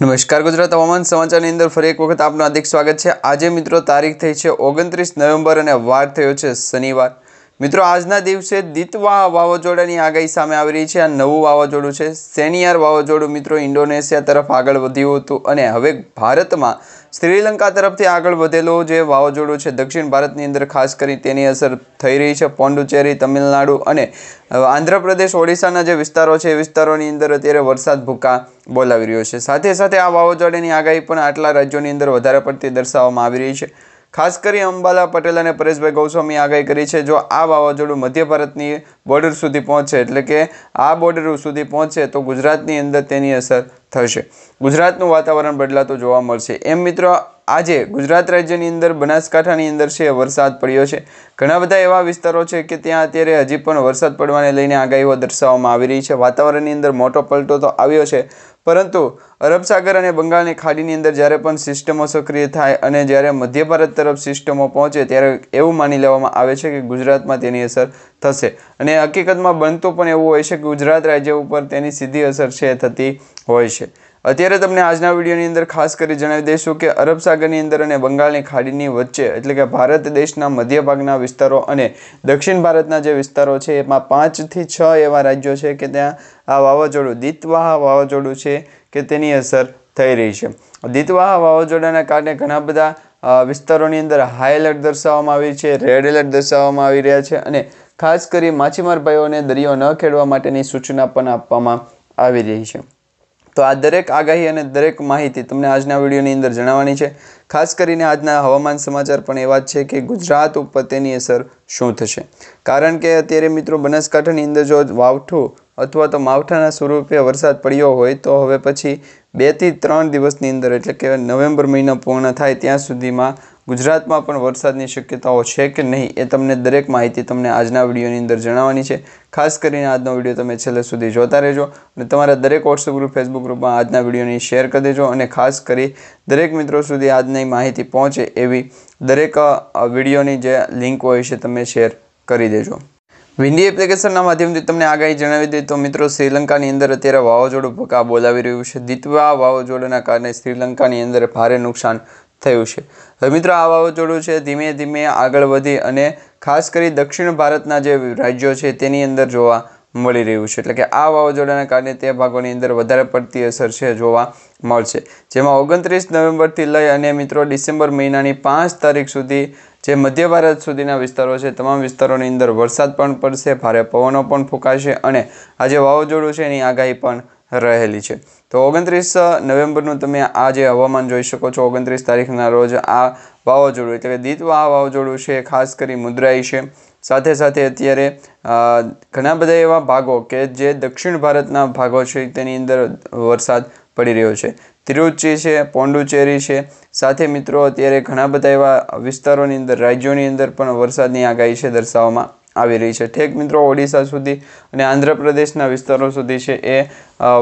નમસ્કાર ગુજરાત હવામાન સમાચારની અંદર ફરી એક વખત આપનું હાર્દિક સ્વાગત છે. આજે મિત્રો તારીખ થઈ છે ઓગણત્રીસ નવેમ્બર અને વાર થયો છે શનિવાર. મિત્રો, આજના દિવસે દિતવા વાવાઝોડાની આગાહી સામે આવી રહી છે. આ નવું વાવાઝોડું છે. સેનિયાર વાવાઝોડું મિત્રો ઇન્ડોનેશિયા તરફ આગળ વધ્યું હતું અને હવે ભારતમાં શ્રીલંકા તરફથી આગળ વધેલું જે વાવાઝોડું છે, દક્ષિણ ભારતની અંદર ખાસ કરી તેની અસર થઈ રહી છે. પોંડુચેરી તમિલનાડુ અને આંધ્રપ્રદેશ, ઓડિશાના જે વિસ્તારો છે, એ વિસ્તારોની અંદર અત્યારે વરસાદ ભૂકા બોલાવી રહ્યો છે. સાથે સાથે આ વાવાઝોડાની આગાહી પણ આટલા રાજ્યોની અંદર વધારે પડતી દર્શાવવામાં આવી રહી છે. ખાસ કરી અંબાલા પટેલ અને પરેશભાઈ ગૌસ્વામી આગાહી કરી છે, જો આ વાવાઝોડું મધ્ય ભારતની બોર્ડર સુધી પહોંચે, એટલે કે આ બોર્ડર સુધી પહોંચે, તો ગુજરાતની અંદર તેની અસર થશે. ગુજરાતનું વાતાવરણ બદલાતું જોવા મળશે. એમ મિત્રો આજે ગુજરાત રાજ્યની અંદર, બનાસકાંઠાની અંદર છે, વરસાદ પડ્યો છે. ઘણા બધા એવા વિસ્તારો છે કે ત્યાં અત્યારે હજી પણ વરસાદ પડવાને લઈને આગાહીઓ દર્શાવવામાં આવી રહી છે. વાતાવરણની અંદર મોટો પલટો તો આવ્યો છે, પરંતુ અરબ સાગર અને બંગાળની ખાડીની અંદર જ્યારે પણ સિસ્ટમો સક્રિય થાય અને જ્યારે મધ્ય ભારત તરફ સિસ્ટમો પહોંચે ત્યારે એવું માની લેવામાં આવે છે કે ગુજરાતમાં તેની અસર થશે. અને હકીકતમાં બનતું પણ એવું હોય છે કે ગુજરાત રાજ્ય ઉપર તેની સીધી અસર છે, થતી હોય છે. અત્યારે તમને આજના વિડીયોની અંદર ખાસ કરી જણાવી દઈશું કે અરબ સાગરની અંદર અને બંગાળની ખાડીની વચ્ચે, એટલે કે ભારત દેશના મધ્ય ભાગના વિસ્તારો અને દક્ષિણ ભારતના જે વિસ્તારો છે, એમાં પાંચથી છ એવા રાજ્યો છે કે ત્યાં આ વાવાઝોડું દિતવાહ વાવાઝોડું છે કે તેની અસર થઈ રહી છે. દિતવાહ વાવાઝોડાના કારણે ઘણા બધા વિસ્તારોની અંદર હાઈ એલર્ટ દર્શાવવામાં આવી છે રેડ એલર્ટ દર્શાવવામાં આવી રહ્યા છે અને ખાસ કરી માછીમાર ભાઈઓને દરિયો ન ખેડવા માટેની સૂચના પણ આપવામાં આવી રહી છે. તો આ દરેક આગાહી અને દરેક માહિતી તમને આજના વિડીયોની અંદર જણાવવાની છે. ખાસ કરીને આજના હવામાન સમાચાર પણ એવા જ છે કે ગુજરાત ઉપર તેની અસર શું થશે? કારણ કે અત્યારે મિત્રો બનાસકાંઠાની અંદર જો વાવઠું અથવા તો માવઠાના સ્વરૂપે વરસાદ પડ્યો હોય તો હવે પછી બેથી ત્રણ દિવસની અંદર, એટલે કે નવેમ્બર મહિનો પૂર્ણ થાય ત્યાં સુધીમાં ગુજરાતમાં પણ વરસાદની શક્યતાઓ છે કે નહીં એ તમને દરેક માહિતી તમને આજના વિડીયોની અંદર જણાવવાની છે. ખાસ કરીને આજનો વીડિયો તમે છેલ્લે સુધી જોતા રહેજો અને તમારા દરેક વોટ્સઅપ ગ્રુપ ફેસબુક ગ્રુપમાં આજના વિડીયોની શેર કરી દેજો અને ખાસ કરી દરેક મિત્રો સુધી આજની માહિતી પહોંચે એવી દરેક વિડીયોની જે લિંક હોય છે તમે શેર કરી દેજો. વિન્ડી એપ્લિકેશનના માધ્યમથી તમને આગાહી જણાવી દઈએ તો મિત્રો શ્રીલંકાની અંદર અત્યારે વાવાઝોડું ભકા બોલાવી રહ્યું છે. દિતવા વાવાઝોડાના કારણે શ્રીલંકાની અંદર ભારે નુકસાન થયું છે. હવે મિત્રો, આ વાવાઝોડું છે, ધીમે ધીમે આગળ વધી અને ખાસ કરી દક્ષિણ ભારતના જે રાજ્યો છે, તેની અંદર જોવા મળી રહ્યું છે. એટલે કે આ વાવાઝોડાના કારણે તે ભાગોની અંદર વધારે પડતી અસર છે, જોવા મળશે. જેમાં ઓગણત્રીસ નવેમ્બરથી લઈ અને મિત્રો, ડિસેમ્બર મહિનાની પાંચ તારીખ સુધી જે મધ્ય ભારત સુધીના વિસ્તારો છે, તમામ વિસ્તારોની અંદર વરસાદ પણ પડશે, ભારે પવનો પણ ફૂંકાશે અને આ જે વાવાઝોડું છે, એની આગાહી પણ રહેલી છે. તો ઓગણત્રીસ નવેમ્બરનું તમે આ જે હવામાન જોઈ શકો છો. ઓગણત્રીસ તારીખના રોજ આ વાવાઝોડું, એટલે કે દીતવા આ વાવાઝોડું છે, ખાસ કરી મુદ્રાઈ છે. સાથે સાથે અત્યારે ઘણા બધા એવા ભાગો કે જે દક્ષિણ ભારતના ભાગો છે, તેની અંદર વરસાદ પડી રહ્યો છે. તિરુચી છે પોંડુચેરી છે. સાથે મિત્રો, અત્યારે ઘણા બધા એવા વિસ્તારોની અંદર, રાજ્યોની અંદર પણ વરસાદની આગાહી છે દર્શાવવામાં. આવી રહી છે. ઠેક મિત્રો, ઓડિશા સુધી અને આંધ્રપ્રદેશના વિસ્તારો સુધી છે એ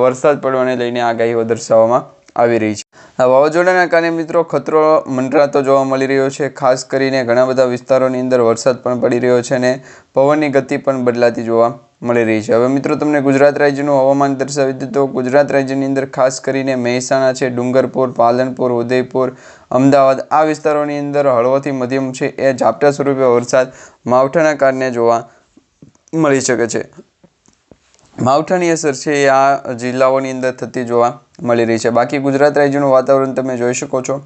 વરસાદ પડવાને લઈને આગાહીઓ દર્શાવવામાં આવી રહી છે. વાવાઝોડાના કારણે મિત્રો ખતરો મંડરાતો જોવા મળી રહ્યો છે. ખાસ કરીને ઘણા બધા વિસ્તારોની અંદર વરસાદ પણ પડી રહ્યો છે અને પવનની ગતિ પણ બદલાતી જોવા મળી રહી છે. હવે મિત્રો, તમને ગુજરાત રાજ્યનું હવામાન દર્શાવી દીધું. ગુજરાત રાજ્યની અંદર ખાસ કરીને મહેસાણા છે, ડુંગરપુર, પાલનપુર, ઉદયપુર અમદાવાદ આ વિસ્તારોની અંદર હળવોથી મધ્યમ છે. એ ઝાપટા સ્વરૂપે વરસાદ માવઠાના કારણે જોવા મળી શકે છે. માવઠાની અસર છે એ આ જિલ્લાઓની અંદર થતી જોવા મળી રહી છે. બાકી ગુજરાત રાજ્યનું વાતાવરણ તમે જોઈ શકો છો.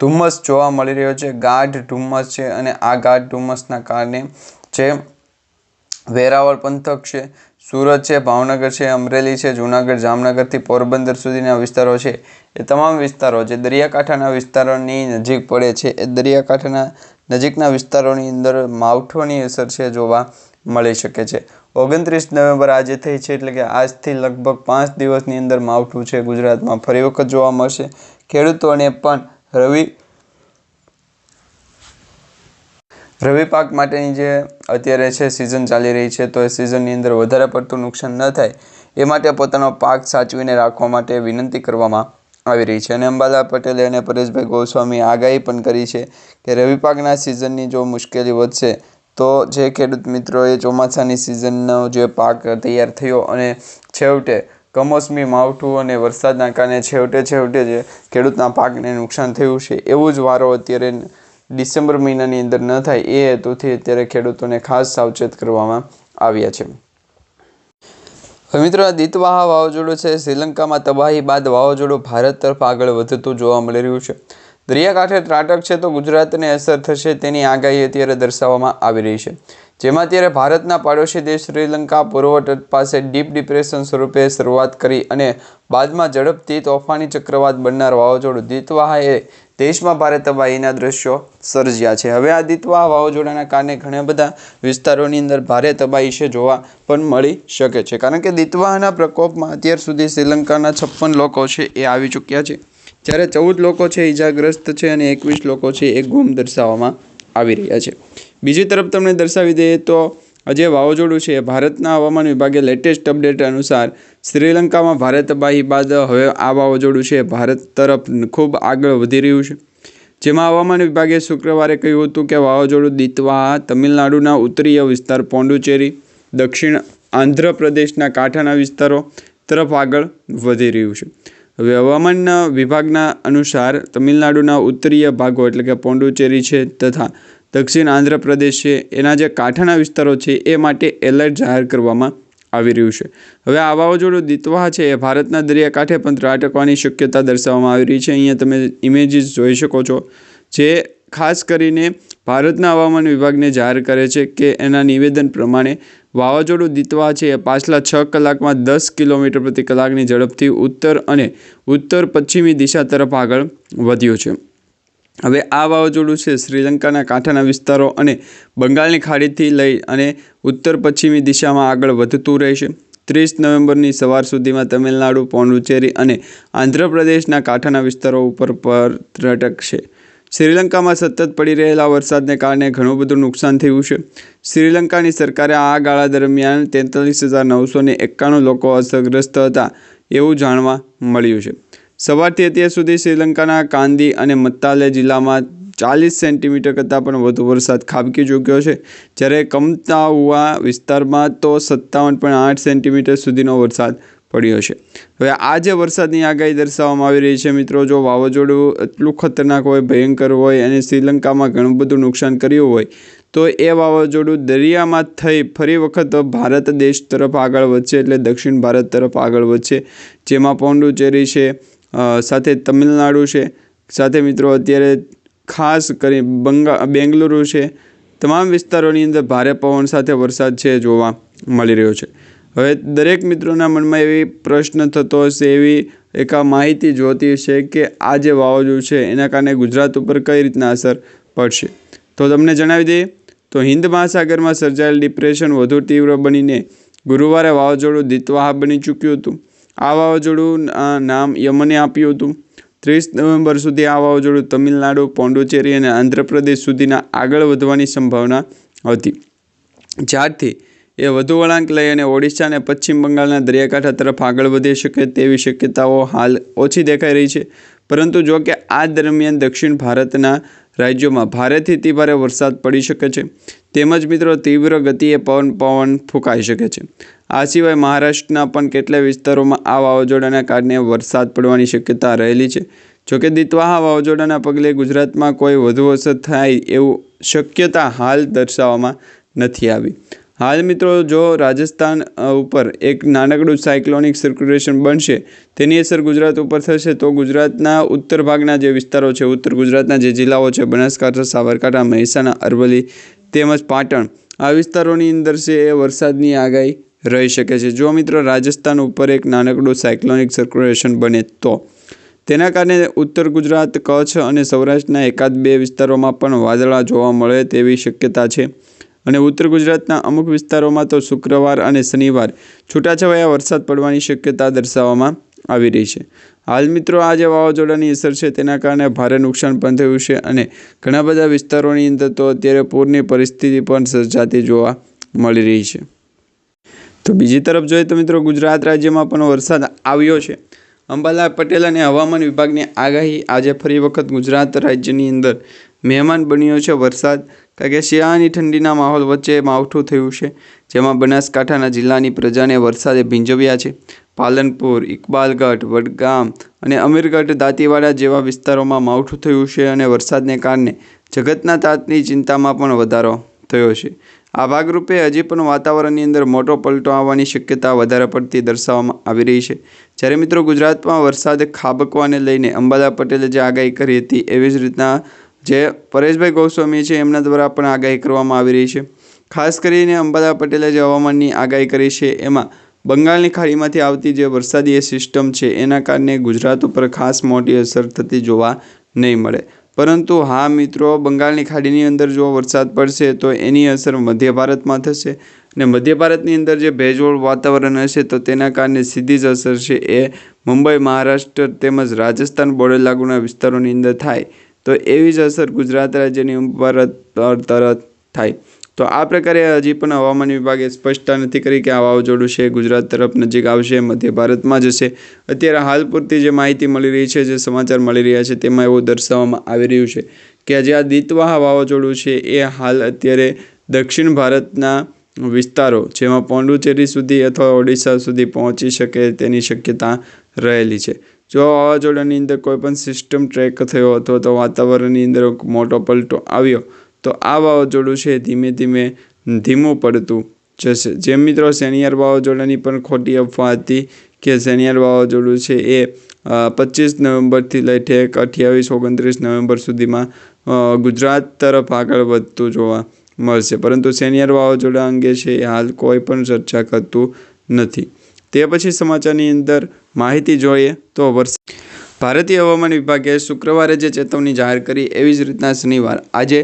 ધુમ્મસ જોવા મળી રહ્યો છે. ગાઢ ધુમ્મસ છે અને આ ગાઢ ધુમ્મસના કારણે જે વેરાવળ પંથક છે સુરત છે, ભાવનગર છે, અમરેલી છે, જૂનાગઢ જામનગરથી પોરબંદર સુધીના વિસ્તારો છે. એ તમામ વિસ્તારો જે દરિયાકાંઠાના વિસ્તારોની નજીક પડે છે, એ દરિયાકાંઠાના નજીકના વિસ્તારોની અંદર માવઠોની અસર છે જોવા મળી શકે છે. ઓગણત્રીસ નવેમ્બર આજે થઈ છે, એટલે કે આજથી લગભગ પાંચ દિવસની અંદર માવઠું છે ગુજરાતમાં. ફરી વખત જોવા મળશે. ખેડૂતોને પણ રવિ રવિ પાક માટેની જે અત્યારે છે સિઝન ચાલી રહી છે, તો એ સિઝનની અંદર વધારે પડતું નુકસાન ન થાય, એ માટે પોતાનો પાક સાચવીને રાખવા માટે વિનંતી કરવામાં આવી રહી છે. અને અંબાલા પટેલે અને પરેશભાઈ ગોસ્વામી આગાહી પણ કરી છે કે રવિ પાકના સિઝનની જો મુશ્કેલી વધશે, તો જે ખેડૂત મિત્રોએ ચોમાસાની સિઝનનો જે પાક તૈયાર થયો અને છેવટે કમોસમી માવઠું અને વરસાદના કારણે છેવટે છેવટે જે ખેડૂતના પાકને નુકસાન થયું છે, એવું જ વારો અત્યારે ડિસેમ્બર મહિનાની અંદર ન થાય એ હેતુથી અત્યારે ખેડૂતોને ખાસ સાવચેત કરવામાં આવ્યા છે. મિત્રો દિતવાહા વાવાઝોડું છે. શ્રીલંકામાં તબાહી બાદ વાવાઝોડું ભારત તરફ આગળ વધતું જોવા મળી રહ્યું છે. દરિયાકાંઠે ત્રાટક છે તો ગુજરાતને અસર થશે તેની આગાહી અત્યારે દર્શાવવામાં આવી રહી છે. જેમાં અત્યારે ભારતના પાડોશી દેશ શ્રીલંકા પૂર્વ તટ પાસે ડીપ ડિપ્રેશન સ્વરૂપે શરૂઆત કરી અને બાદમાં ઝડપથી તોફાની ચક્રવાત બનનાર વાવાઝોડું દિતવાહાએ દેશમાં ભારે તબાહીના દ્રશ્યો સર્જ્યા છે. હવે આ દિતવાહ વાવાઝોડાના કારણે ઘણા બધા વિસ્તારોની અંદર ભારે તબાહી છે જોવા પણ મળી શકે છે. કારણ કે દિતવાહના પ્રકોપમાં અત્યાર સુધી શ્રીલંકાના છપ્પન લોકો છે એ આવી ચૂક્યા છે. જ્યારે ચૌદ લોકો છે ઈજાગ્રસ્ત છે અને એકવીસ લોકો છે એ ગુમ દર્શાવવામાં આવી રહ્યા છે. બીજી તરફ તમને દર્શાવી દઈએ તો જે વાવાઝોડું છે ભારતના હવામાન વિભાગે લેટેસ્ટ અપડેટ અનુસાર શ્રીલંકામાં ભારત તબાહી બાદ હવે આ વાવાઝોડું છે ભારત તરફ ખૂબ આગળ વધી રહ્યું છે. જેમાં હવામાન વિભાગે શુક્રવારે કહ્યું હતું કે વાવાઝોડું દિતવા, તમિલનાડુના ઉત્તરીય વિસ્તાર પોંડુચેરી દક્ષિણ આંધ્રપ્રદેશના કાંઠાના વિસ્તારો તરફ આગળ વધી રહ્યું છે. હવે હવામાન વિભાગના અનુસાર તમિલનાડુના ઉત્તરીય ભાગો એટલે કે પોંડુચેરી છે તથા દક્ષિણ આંધ્રપ્રદેશ છે, એના જે કાંઠાના વિસ્તારો છે, એ માટે એલર્ટ જાહેર કરવામાં આવી રહ્યું છે. હવે આ વાવાઝોડું દિતવાહ છે, એ ભારતના દરિયાકાંઠે પણ ત્રાટકવાની શક્યતા દર્શાવવામાં આવી રહી છે. અહીંયા તમે ઇમેજીસ જોઈ શકો છો. જે ખાસ કરીને ભારતના હવામાન વિભાગને જાહેર કરે છે કે એના નિવેદન પ્રમાણે વાવાઝોડું દિતવા છે, એ પાછલા છ કલાકમાં દસ કિલોમીટર પ્રતિ કલાકની ઝડપથી ઉત્તર અને ઉત્તર પશ્ચિમી દિશા તરફ આગળ વધ્યું છે. હવે આ વાવાઝોડું છે શ્રીલંકાના કાંઠાના વિસ્તારો અને બંગાળની ખાડીથી લઈ અને ઉત્તર પશ્ચિમી દિશામાં આગળ વધતું રહેશે. ત્રીસ નવેમ્બરની સવાર સુધીમાં તમિલનાડુ પોંડુચેરી અને આંધ્રપ્રદેશના કાંઠાના વિસ્તારો ઉપર પર ત્રટકશે. શ્રીલંકામાં સતત પડી રહેલા વરસાદને કારણે ઘણું બધું નુકસાન થયું છે. શ્રીલંકાની સરકારે આ ગાળા દરમિયાન તેતાલીસ હજાર નવસો એકાણું લોકો અસરગ્રસ્ત હતા એવું જાણવા મળ્યું છે. સવારથી અત્યાર સુધી શ્રીલંકાના કાંદી અને મત્તાલે જિલ્લામાં ચાલીસ સેન્ટીમીટર કરતાં પણ વધુ વરસાદ ખાબકી ચૂક્યો છે. જ્યારે કમતાઉઆ વિસ્તારમાં તો સત્તાવન પોઈન્ટ આઠ સેન્ટીમીટર સુધીનો વરસાદ પડ્યો છે. હવે આ જે વરસાદની આગાહી દર્શાવવામાં આવી રહી છે મિત્રો, જો વાવાઝોડું એટલું ખતરનાક હોય, ભયંકર હોય અને શ્રીલંકામાં ઘણું બધું નુકસાન કર્યું હોય, તો એ વાવાઝોડું દરિયામાં થઈ ફરી વખત ભારત દેશ તરફ આગળ વધશે એટલે દક્ષિણ ભારત તરફ આગળ વધશે. જેમાં પોંડુચેરી છે સાથે તમિલનાડુ છે. સાથે મિત્રો અત્યારે ખાસ કરી બંગા, બેંગલુરુ છે. તમામ વિસ્તારોની અંદર ભારે પવન સાથે વરસાદ છે જોવા મળી રહ્યો છે. હવે દરેક મિત્રોના મનમાં એવી પ્રશ્ન થતો હશે, એવી એક આ માહિતી જોતી છે કે આ જે વાવાઝોડું છે, એના કારણે ગુજરાત ઉપર કઈ રીતના અસર પડશે. તો તમને જણાવી દઈએ, તો હિન્દ મહાસાગરમાં સર્જાયેલ ડિપ્રેશન વધુ તીવ્ર બનીને ગુરુવારે વાવાઝોડું દિતવાહ બની ચૂક્યું હતું. આ વાવાઝોડું નામ યમને આપ્યું હતું. ત્રીસ નવેમ્બર સુધી આ વાવાઝોડું તમિલનાડુ પોંડુચેરી અને આંધ્રપ્રદેશ સુધીના આગળ વધવાની સંભાવના હતી. જ્યારથી એ વધુ વળાંક લઈ અને ઓડિશા અને પશ્ચિમ બંગાળના દરિયાકાંઠા તરફ આગળ વધી શકે તેવી શક્યતાઓ હાલ ઓછી દેખાઈ રહી છે. પરંતુ જો કે આ દરમિયાન દક્ષિણ ભારતના રાજ્યોમાં ભારેથી અતિભારે વરસાદ પડી શકે છે. તેમજ મિત્રો, તીવ્ર ગતિએ પવન પવન ફૂંકાઈ શકે છે. આ સિવાય મહારાષ્ટ્રના પણ કેટલાય વિસ્તારોમાં આ વાવાઝોડાના કારણે વરસાદ પડવાની શક્યતા રહેલી છે. જોકે દિતવાહા વાવાઝોડાના પગલે ગુજરાતમાં કોઈ વધુ અસર થાય એવું શક્યતા હાલ દર્શાવવામાં નથી આવી. હાલ મિત્રો, જો રાજસ્થાન ઉપર એક નાનકડું સાયક્લોનિક સર્ક્યુલેશન બનશે, તેની અસર ગુજરાત ઉપર થશે, તો ગુજરાતના ઉત્તર ભાગના જે વિસ્તારો છે, ઉત્તર ગુજરાતના જે જિલ્લાઓ છે, બનાસકાંઠા, સાબરકાંઠા, મહેસાણા, અરવલ્લી તેમજ પાટણ, આ વિસ્તારોની અંદર છે એ વરસાદની આગાહી રહી શકે છે. જો મિત્રો, રાજસ્થાન ઉપર એક નાનકડું સાયક્લોનિક સર્ક્યુલેશન બને તો. તેના કારણે ઉત્તર ગુજરાત, કચ્છ અને સૌરાષ્ટ્રના એકાદ બે વિસ્તારોમાં પણ વાદળા જોવા મળે તેવી શક્યતા છે. અને ઉત્તર ગુજરાતના અમુક વિસ્તારોમાં તો શુક્રવાર અને શનિવાર છૂટાછવાયા વરસાદ પડવાની શક્યતા દર્શાવવામાં આવી રહી છે. હાલ મિત્રો, આ જે વાવાઝોડાની અસર છે તેના કારણે ભારે નુકસાન પણ થયું છે અને ઘણા બધા વિસ્તારોની અંદર તો અત્યારે પૂરની પરિસ્થિતિ પણ સર્જાતી જોવા મળી રહી છે. તો બીજી તરફ જોઈએ તો મિત્રો ગુજરાત રાજ્યમાં પણ વરસાદ આવ્યો છે. અંબાલાલ પટેલ અને હવામાન વિભાગની આગાહી આજે ફરી વખત ગુજરાત રાજ્યની અંદર મહેમાન બન્યો છે વરસાદ, કારણ કે શિયાળાની ઠંડીના માહોલ વચ્ચે માવઠું થયું છે, જેમાં બનાસકાંઠાના જિલ્લાની પ્રજાને વરસાદે ભીંજવ્યા છે. પાલનપુર, ઇકબાલગઢ, વડગામ અને અમીરગઢ, દાંતીવાડા જેવા વિસ્તારોમાં માવઠું થયું છે અને વરસાદને કારણે જગતના તાતની ચિંતામાં પણ વધારો થયો છે. આ ભાગરૂપે હજી પણ વાતાવરણની અંદર મોટો પલટો આવવાની શક્યતા વધારે પડતી દર્શાવવામાં આવી રહી છે. જ્યારે મિત્રો ગુજરાતમાં વરસાદ ખાબકવાને લઈને અંબાદા પટેલે જે આગાહી કરી હતી એવી જ રીતના જે પરેશભાઈ ગોસ્વામી છે એમના દ્વારા પણ આગાહી કરવામાં આવી રહી છે. ખાસ કરીને અંબાદા પટેલે જે હવામાનની આગાહી કરી છે એમાં બંગાળની ખાડીમાંથી આવતી જે વરસાદી સિસ્ટમ છે એના કારણે ગુજરાત ઉપર ખાસ મોટી અસર થતી જોવા નહીં મળે. પરંતુ હા મિત્રો, બંગાળની ખાડીની અંદર જો વરસાદ પડશે તો એની અસર મધ્ય ભારતમાં થશે અને મધ્ય ભારતની અંદર જે ભેજવાળું વાતાવરણ હશે તો તેના કારણે સીધી જ અસર છે એ મુંબઈ, મહારાષ્ટ્ર તેમજ રાજસ્થાન બોર્ડર લાગુના વિસ્તારોની અંદર થાય. તો એવી જ અસર ગુજરાત રાજ્યની ઉપર તરત થાય. તો આ પ્રકારે હજી પણ હવામાન વિભાગે સ્પષ્ટતા નથી કરી કે આ વાવાઝોડું છે, ગુજરાત તરફ નજીક આવશે, મધ્ય ભારતમાં જશે. અત્યારે હાલ પૂરતી જે માહિતી મળી રહી છે, જે સમાચાર મળી રહ્યા છે, તેમાં એવું દર્શાવવામાં આવી રહ્યું છે કે જે આ દિતવાહ વાવાઝોડું છે, એ હાલ અત્યારે દક્ષિણ ભારતના વિસ્તારો, જેમાં પોંડુચેરી સુધી અથવા ઓડિશા સુધી પહોંચી શકે તેની શક્યતા રહેલી છે. જો વાવાઝોડાની અંદર કોઈપણ સિસ્ટમ ટ્રેક થયો અથવા તો વાતાવરણની અંદર મોટો પલટો આવ્યો તો આ વાવાઝોડું છે ધીમે ધીમે ધીમું પડતું જશે. જેમ મિત્રો શનિયાર વાવાઝોડાની પણ ખોટી અફવા હતી કે શનિયાર વાવાઝોડું છે એ પચીસ નવેમ્બરથી લઈ ઠેક અઠ્યાવીસ, ઓગણત્રીસ નવેમ્બર સુધીમાં ગુજરાત તરફ આગળ વધતું જોવા મળશે. પરંતુ શનિયાર વાવાઝોડા અંગે છે એ હાલ કોઈ પણ ચર્ચા કરતું નથી. તે પછી સમાચારની અંદર માહિતી જોઈએ તો વરસાદ ભારતીય હવામાન વિભાગે શુક્રવારે જે ચેતવણી જાહેર કરી એવી જ રીતના શનિવાર. આજે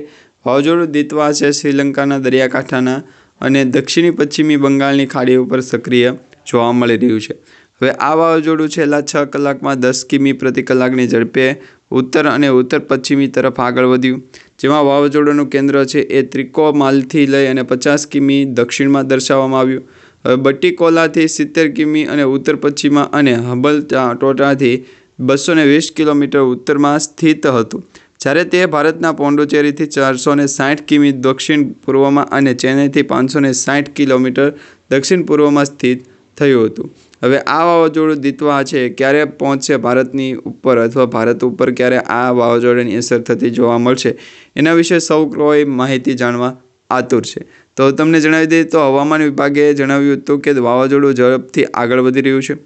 વાવાઝોડું દિતવા છે શ્રીલંકાના દરિયાકાંઠાના અને દક્ષિણી પશ્ચિમી બંગાળની ખાડી ઉપર સક્રિય જોવા મળી રહ્યું છે. હવે આ વાવાઝોડું છેલ્લા છ કલાકમાં દસ કિમી પ્રતિ કલાકની ઝડપે ઉત્તર અને ઉત્તર પશ્ચિમી તરફ આગળ વધ્યું. જેમાં વાવાઝોડાનું કેન્દ્ર છે એ ત્રિકોમાલથી લઈ અને પચાસ કિમી દક્ષિણમાં દર્શાવવામાં આવ્યું. હવે બટ્ટીકોલાથી સિત્તેર કિમી અને ઉત્તર પશ્ચિમમાં અને હબલ ટોટાથી બસો વીસ કિલોમીટર ઉત્તરમાં સ્થિત હતું. જ્યારે તે ભારતના પોંડુચેરીથી ચારસો ને સાઠ કિમી દક્ષિણ પૂર્વમાં અને ચેન્નઈથી પાંચસો ને સાઠ કિલોમીટર દક્ષિણ પૂર્વમાં સ્થિત થયું હતું. હવે આ વાવાઝોડું દિતવા છે, ક્યારે પહોંચશે ભારતની ઉપર અથવા ભારત ઉપર ક્યારે આ વાવાઝોડાની અસર થતી જોવા મળશે, એના વિશે સૌ કોઈ માહિતી જાણવા આતુર છે. તો તમને જણાવી દઈએ, તો હવામાન વિભાગે જણાવ્યું હતું કે વાવાઝોડું ઝડપથી આગળ વધી રહ્યું છે.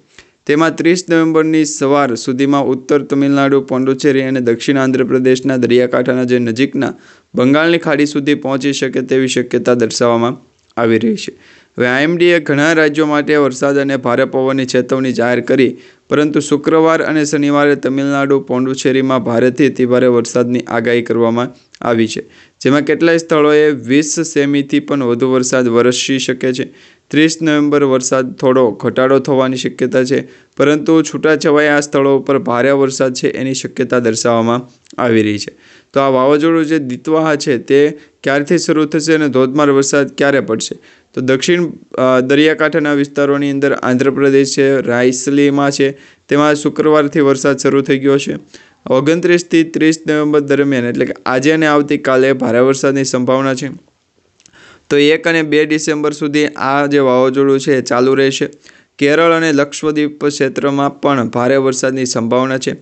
તેમાં ત્રીસ નવેમ્બરની સવાર સુધીમાં ઉત્તર તમિલનાડુ પોંડુચેરી અને દક્ષિણ આંધ્રપ્રદેશના દરિયાકાંઠાના જે નજીકના બંગાળની ખાડી સુધી પહોંચી શકે તેવી શક્યતા દર્શાવવામાં આવી રહી છે. હવે આઈએમડીએ ઘણા રાજ્યો માટે વરસાદ અને ભારે પવનની ચેતવણી જાહેર કરી, પરંતુ શુક્રવાર અને શનિવારે તમિલનાડુ પોંડુચેરીમાં ભારેથી અતિભારે વરસાદની આગાહી કરવામાં આવી છે. જેમાં કેટલાય સ્થળોએ વીસ સેમીથી પણ વધુ વરસાદ વરસી શકે છે. ત્રીસ નવેમ્બર વરસાદ થોડો ઘટાડો થવાની શક્યતા છે, પરંતુ છૂટાછવાયા સ્થળો ઉપર ભારે વરસાદ છે એની શક્યતા દર્શાવવામાં આવી રહી છે. તો આ વાવાઝોડું જે દિતવાહા છે તે ક્યારથી શરૂ થશે અને ધોધમાર વરસાદ ક્યારે પડશે? તો દક્ષિણ દરિયાકાંઠાના વિસ્તારોની અંદર આંધ્રપ્રદેશ છે, રાયસલીમાં છે, તેમાં શુક્રવારથી વરસાદ શરૂ થઈ ગયો છે. ઓગણત્રીસથી ત્રીસ નવેમ્બર દરમિયાન, એટલે કે આજે અને આવતીકાલે ભારે વરસાદની સંભાવના છે. તો એક અને બે ડિસેમ્બર સુધી આ જે વાવાઝોડું છે એ ચાલુ રહેશે. કેરળ અને લક્ષદ્વીપ ક્ષેત્રમાં પણ ભારે વરસાદની સંભાવના છે.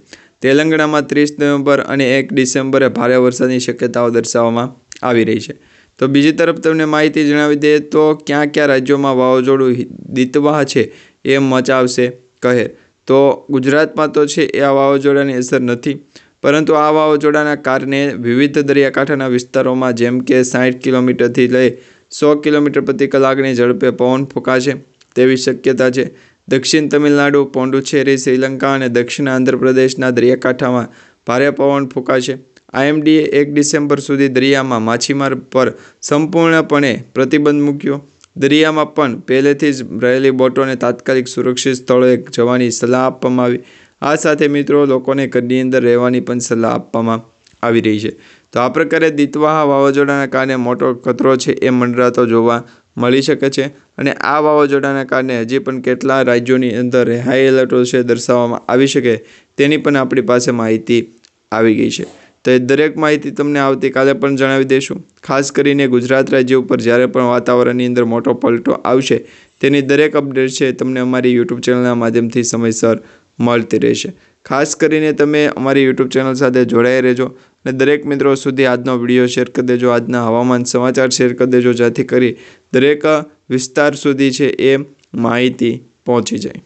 તેલંગાણામાં ત્રીસ નવેમ્બર અને એક ડિસેમ્બરે ભારે વરસાદની શક્યતાઓ દર્શાવવામાં આવી રહી છે. તો બીજી તરફ તમને માહિતી જણાવી દઈએ તો ક્યાં ક્યાં રાજ્યોમાં વાવાઝોડું દિતવાહ છે એ મચાવશે, કહે તો ગુજરાતમાં તો છે એ આ વાવાઝોડાની અસર નથી. પરંતુ આ વાવાઝોડાના કારણે વિવિધ દરિયાકાંઠાના વિસ્તારોમાં જેમ કે સાઠ કિલોમીટરથી લઈ સો કિલોમીટર પ્રતિ કલાકની ઝડપે પવન ફૂંકાશે તેવી શક્યતા છે. દક્ષિણ તમિલનાડુ પોંડુચેરી શ્રીલંકા અને દક્ષિણ આંધ્રપ્રદેશના દરિયાકાંઠામાં ભારે પવન ફૂંકાશે. આઈએમડીએ એક ડિસેમ્બર સુધી દરિયામાં માછીમાર પર સંપૂર્ણપણે પ્રતિબંધ મૂક્યો. દરિયામાં પણ પહેલેથી જ રહેલી બોટોને તાત્કાલિક સુરક્ષિત સ્થળોએ જવાની સલાહ આપવામાં આવી. આ સાથે મિત્રો લોકોને ઘરની અંદર રહેવાની પણ સલાહ આપવામાં આવી રહી છે. તો આ પ્રકારે દિતવાહા વાવાઝોડાના કારણે મોટો ખતરો છે એ મંડરાતો જોવા મળી શકે છે અને આ વાવાઝોડાના કારણે હજી પણ કેટલા રાજ્યોની અંદર હાઈ એલર્ટો છે દર્શાવવામાં આવી શકે તેની પણ આપણી પાસે માહિતી આવી ગઈ છે. તો એ દરેક માહિતી તમને આવતીકાલે પણ જણાવી દઈશું ખાસ કરીને ગુજરાત રાજ્ય ઉપર જ્યારે પણ વાતાવરણની અંદર મોટો પલટો આવશે, તેની દરેક અપડેટ છે તમને અમારી યુટ્યુબ ચેનલના માધ્યમથી સમયસર મળતી રહેશે. ખાસ કરીને તમે અમારી યુટ્યુબ ચેનલ સાથે જોડાઈ રહેજો અને દરેક મિત્રો સુધી આજનો વીડિયો શેર કરી દેજો. આજના હવામાન સમાચાર શેર કરી દેજો, જેથી કરી દરેક વિસ્તાર સુધી છે એ માહિતી પહોંચી જાય.